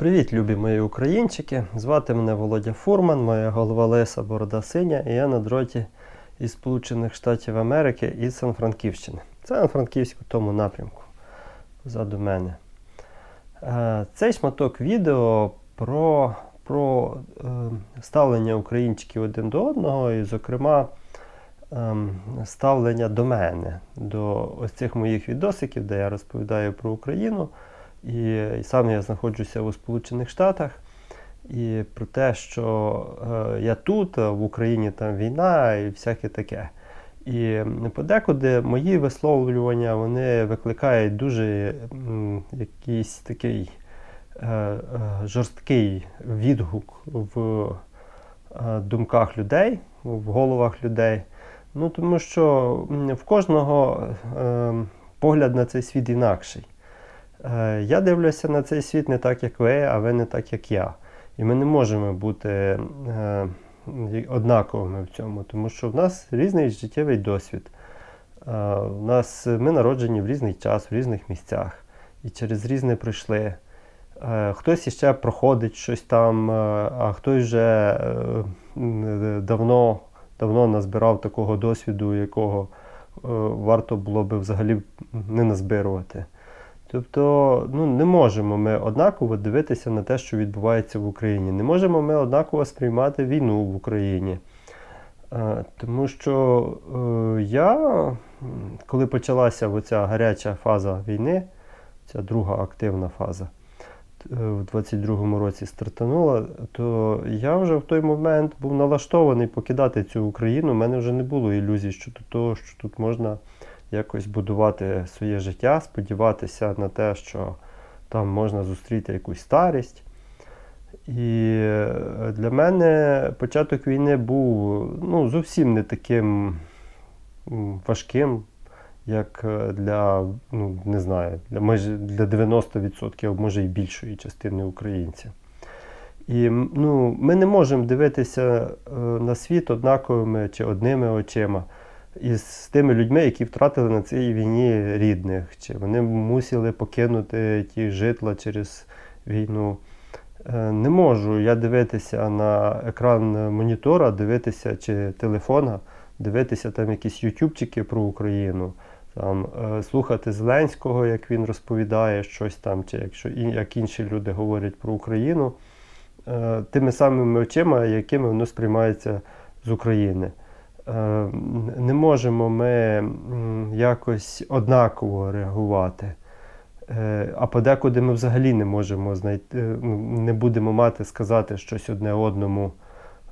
Привіт, любі мої українчики! Звати мене Володя Фурман, моя голова Леса Борода Синя, і я на дроті із Сполучених Штатів Америки із Сан-Франківщини. Сан-Франківськ у тому напрямку позаду мене. Е, Цей шматок відео про, про е, ставлення українчиків один до одного, і, зокрема, ем, ставлення до мене, до ось цих моїх відосиків, де я розповідаю про Україну. І, сам я знаходжуся у Сполучених Штатах. І про те, що е, я тут, в Україні там війна і всяке таке. І подекуди мої висловлювання вони викликають дуже м, якийсь такий е, е, жорсткий відгук в е, думках людей, в головах людей. Ну, тому що в кожного е, погляд на цей світ інакший. Е, Я дивлюся на цей світ не так, як ви, а ви не так, як я. І ми не можемо бути е, однаковими в цьому, тому що в нас різний життєвий досвід. Е, У нас ми народжені в різний час, в різних місцях і через різне пройшли. Е, Хтось іще проходить щось там, е, а хтось вже е, давно, давно назбирав такого досвіду, якого е, варто було би взагалі не назбирувати. Тобто ну, не можемо ми однаково дивитися на те, що відбувається в Україні. Не можемо ми однаково сприймати війну в Україні. Е, Тому що е, я, коли почалася оця гаряча фаза війни, ця друга активна фаза, е, в 22-му році стартанула, то я вже в той момент був налаштований покидати цю Україну. У мене вже не було ілюзій щодо того, що тут можна якось будувати своє життя, сподіватися на те, що там можна зустріти якусь старість. І е, для мене початок війни був ну, зовсім не таким важким, як е, для, ну, не знаю, для, для 90%, а може і більшої частини українців. І ну, ми не можемо дивитися е, на світ однаковими чи одними очима із тими людьми, які втратили на цій війні рідних, чи вони мусили покинути ті житла через війну. Е, Не можу я дивитися на екран монітора, дивитися чи телефона, дивитися там якісь ютубчики про Україну, там, е, слухати Зеленського, як він розповідає щось там, чи якщо як інші люди говорять про Україну, е, тими самими очима, якими воно сприймається з України. Е, Не можемо ми якось однаково реагувати. Е, А подекуди ми взагалі не можемо знайти, ну, не будемо мати сказати щось одне одному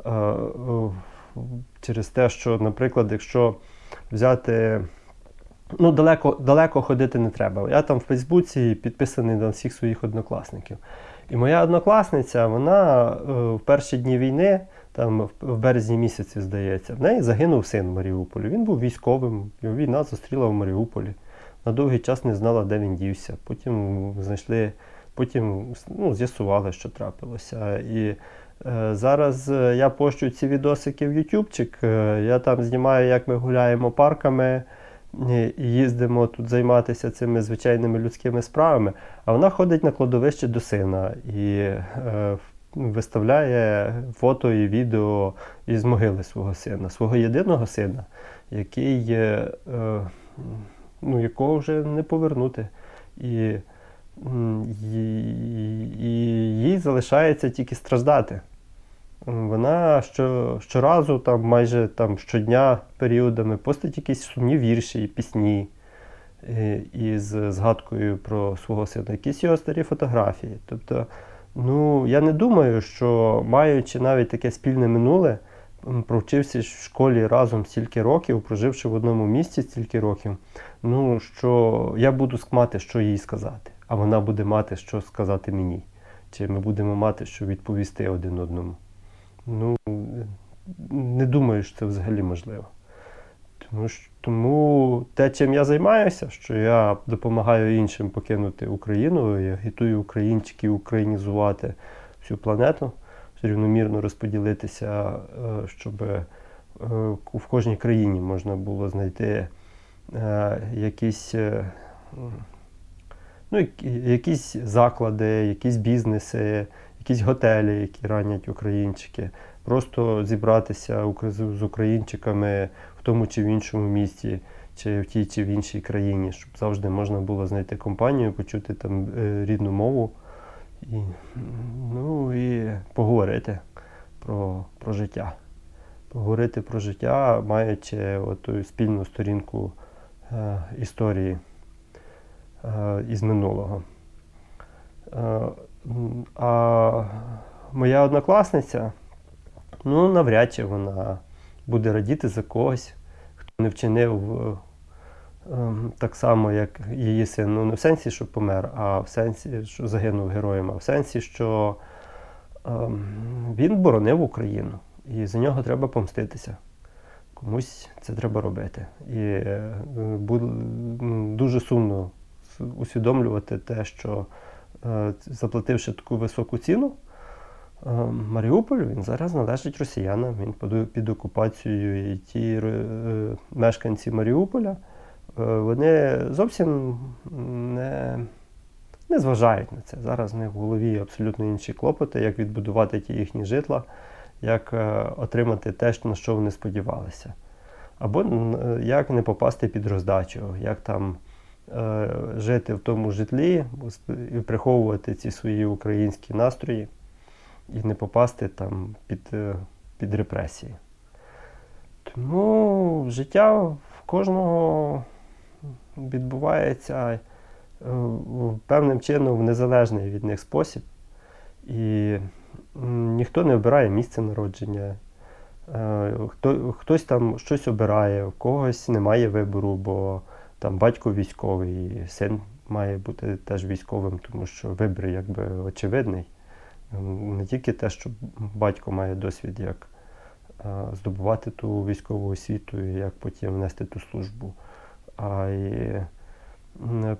е, е, через те, що, наприклад, якщо взяти. Ну, далеко, далеко ходити не треба. Я там в Фейсбуці підписаний на всіх своїх однокласників. І моя однокласниця, вона е, в перші дні війни, там в, березні місяці, здається, в неї загинув син в Маріуполі. Він був військовим, його війна зустріла в Маріуполі. На довгий час не знала, де він дівся. Потім знайшли, потім ну, з'ясували, що трапилося. І е, зараз е, я пощу ці відосики в Ютубчик. Е, я там знімаю, як ми гуляємо парками і їздимо тут займатися цими звичайними людськими справами. А вона ходить на кладовище до сина і е, виставляє фото і відео із могили свого сина, свого єдиного сина, який, е, ну, якого вже не повернути. І, і, і їй залишається тільки страждати. Вона що, щоразу, там, майже там, щодня періодами постить якісь сумні вірші і пісні е, із згадкою про свого сина, якісь його старі фотографії. Тобто, ну, я не думаю, що маючи навіть таке спільне минуле, провчився в школі разом стільки років, проживши в одному місці стільки років, ну, що я буду мати, що їй сказати, а вона буде мати, що сказати мені. Чи ми будемо мати, що відповісти один одному. Ну, не думаю, що це взагалі можливо. Що, тому те, чим я займаюся, що я допомагаю іншим покинути Україну, я агітую українчиків українізувати всю планету, рівномірно розподілитися, е, щоб е, в кожній країні можна було знайти е, якісь, ну, якісь заклади, якісь бізнеси, якісь готелі, які ранять українчики. Просто зібратися з українчиками в тому чи в іншому місті, чи в тій чи в іншій країні, щоб завжди можна було знайти компанію, почути там е, рідну мову і, ну, і поговорити про, про життя. Поговорити про життя, маючи оту спільну сторінку е, історії е, із минулого. Е, а моя однокласниця, ну, навряд чи вона буде радіти за когось, хто не вчинив е, ем, так само, як її син. Ну, не в сенсі, що помер, а в сенсі, що загинув героєм, а в сенсі, що ем, він боронив Україну, і за нього треба помститися. Комусь це треба робити. І е, м, дуже сумно усвідомлювати те, що е, заплативши таку високу ціну, Маріуполь він зараз належить росіянам, він під, окупацією. І ті е, мешканці Маріуполя е, вони зовсім не, не зважають на це. Зараз в них в голові абсолютно інші клопоти, як відбудувати ті їхні житла, як е, отримати те, на що вони сподівалися. Або е, як не попасти під роздачу, як там е, жити в тому житлі і приховувати ці свої українські настрої і не попасти там під, е, під репресії. Тому життя в кожного відбувається е, певним чином в незалежний від них спосіб. І ніхто не обирає місце народження. Е, Хто, хтось там щось обирає, у когось немає вибору, бо там батько військовий, син має бути теж військовим, тому що вибір якби очевидний. Не тільки те, що батько має досвід, як е, здобувати ту військову освіту і як потім внести ту службу, а й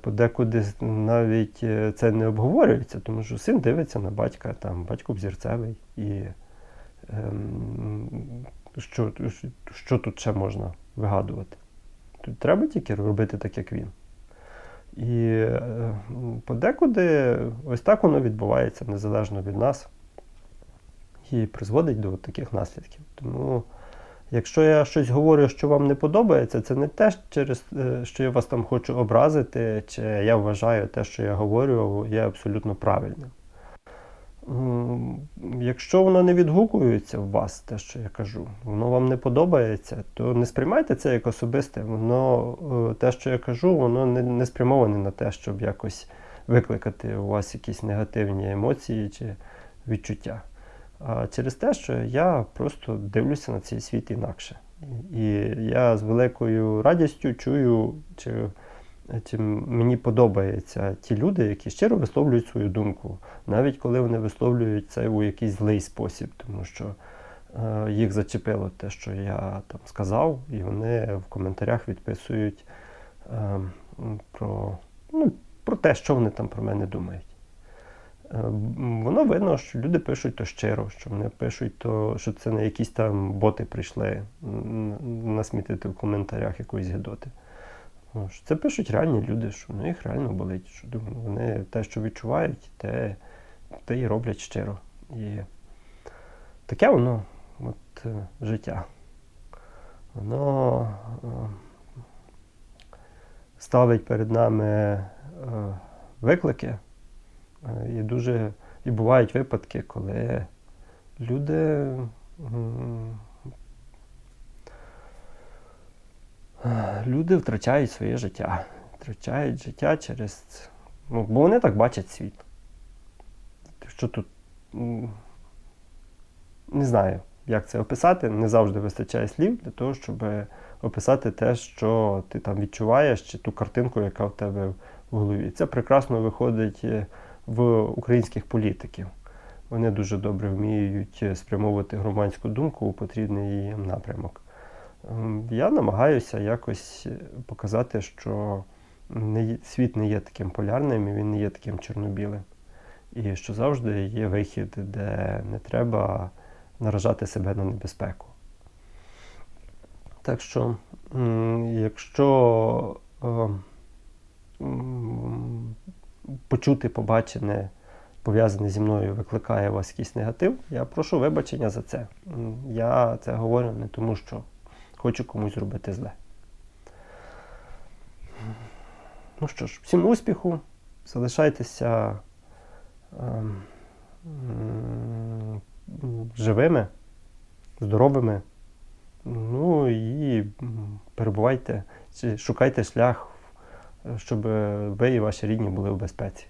подекуди навіть е, це не обговорюється, тому що син дивиться на батька, там батько взірцевий, і ем, що, що тут ще можна вигадувати? Тут треба тільки робити так, як він. І е, подекуди ось так воно відбувається незалежно від нас і призводить до таких наслідків. Тому, якщо я щось говорю, що вам не подобається, це не те, через е, що я вас там хочу образити, чи я вважаю те, що я говорю, є абсолютно правильним. Якщо воно не відгукується в вас, те, що я кажу, воно вам не подобається, то не сприймайте це як особисте. Воно е, те, що я кажу, воно не, не спрямоване на те, щоб якось викликати у вас якісь негативні емоції чи відчуття. А через те, що я просто дивлюся на цей світ інакше. І я з великою радістю чую, чи мені подобаються ті люди, які щиро висловлюють свою думку, навіть коли вони висловлюють це у якийсь злий спосіб, тому що е, їх зачепило те, що я там сказав, і вони в коментарях відписують е, про, ну, про те, що вони там про мене думають. Е, Воно видно, що люди пишуть то щиро, що вони пишуть, то, що це не якісь там боти прийшли насмітити в коментарях якоїсь гидоти. Ну, Це пишуть реальні люди, що ну, їх реально болить. Що думаю, вони те, що відчувають, те, те і роблять щиро. І таке воно от, е, життя. Воно е, ставить перед нами е, виклики. І дуже і бувають випадки, коли люди м, е, люди втрачають своє життя. Втрачають життя через. Ну, бо вони так бачать світ. Що тут не знаю, як це описати. Не завжди вистачає слів для того, щоб описати те, що ти там відчуваєш, чи ту картинку, яка в тебе в голові. Це прекрасно виходить е, в українських політиків. Вони дуже добре вміють спрямовувати громадську думку у потрібний їм напрямок. Ем, Я намагаюся якось е, показати, що не світ не є таким полярним і він не є таким чорно-білим. І що завжди є вихід, де не треба наражати себе на небезпеку. Так що, якщо е, почути, побачене, пов'язане зі мною, викликає у вас якийсь негатив, я прошу вибачення за це. Я це говорю не тому, що хочу комусь зробити зле. Ну що ж, всім успіху, залишайтеся ем, живими, здоровими. Ну і перебувайте, шукайте шлях, щоб ви і ваші рідні були в безпеці.